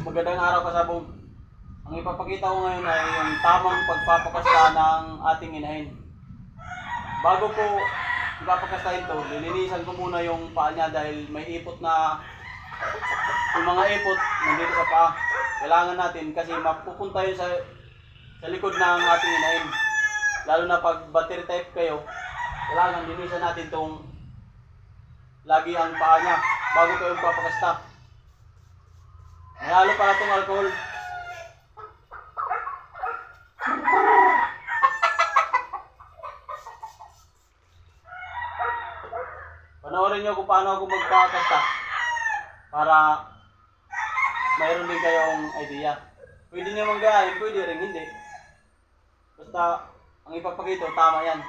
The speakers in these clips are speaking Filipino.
magandang araw kasabog. Ang ipapakita ko ngayon ay yung tamang pagpapakasta ng ating inahin. Bago po ipapakastahin to, lilinisan ko muna yung paa niya dahil may ipot na yung mga ipot nandito sa paa. Kailangan natin kasi mapupunta yun sa, sa likod ng ating inahin. Lalo na pag battery type kayo, kailangan linisan natin tong lagi ang paa niya bago kayo papakasta. Nahalo pala itong alcohol. Panoorin nyo kung paano ako magpakasta para mayroon din kayong idea. Pwede nyo manggahin, pwede rin hindi. Basta ang ipapakita, tama yan.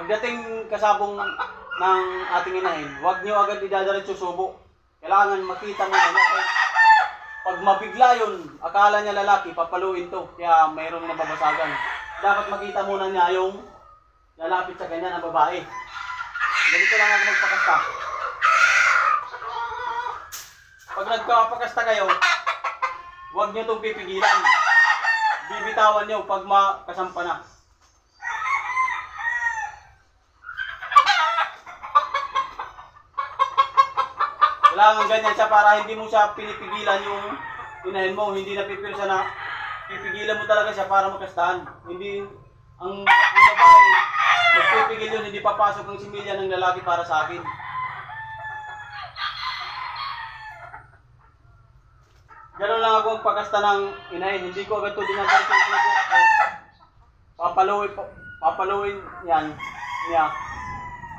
Pagdating kasabong ng ating inahin, huwag nyo agad idadaritso subo. Kailangan makita mo na niya. Pag mabigla yun, akala niya lalaki, papaluin to. Kaya mayroong nababasagan. Dapat makita muna niya yung lalapit sa kanya na babae. Ganito lang ako magpakasta. Pag nagpapakasta kayo, huwag nyo itong pipigilan. Bibitawan nyo pag makasampa na. Kailangan ganyan siya para hindi mo siya pinipigilan yung inahin mo. Hindi napipil siya na pipigilan mo talaga siya para makastahan. Hindi, ang, ang babae, magpipigil yun, hindi papasok ang similya ng lalaki para sa akin. Ganun lang ako ang pagkasta ng inahin. Hindi ko agad ito dinadal sa subo. Papaluin, pa- papaluin yan niya.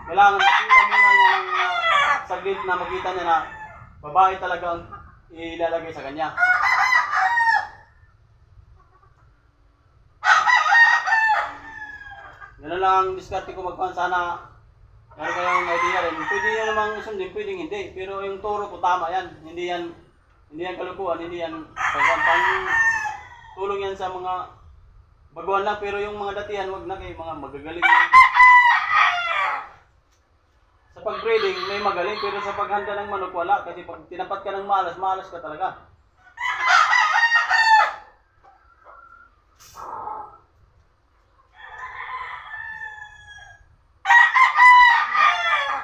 Kailangan makita muna niya ng uh, saglit na makita niya na babae talaga ang ilalagay sa kanya. Ganun lang ang diskarte ko magpan sana meron kayong idea rin. Pwede nyo namang sundin, pwedeng hindi. Pero yung turo ko tama yan. Hindi yan, hindi yan kalukuhan, hindi yan pagpapang tulong yan sa mga baguhan lang. Pero yung mga datihan, wag na kayo, mga magagaling pag-breeding, may magaling, pero sa paghanda ng manok, wala. Kasi pag tinapat ka ng malas, malas ka talaga.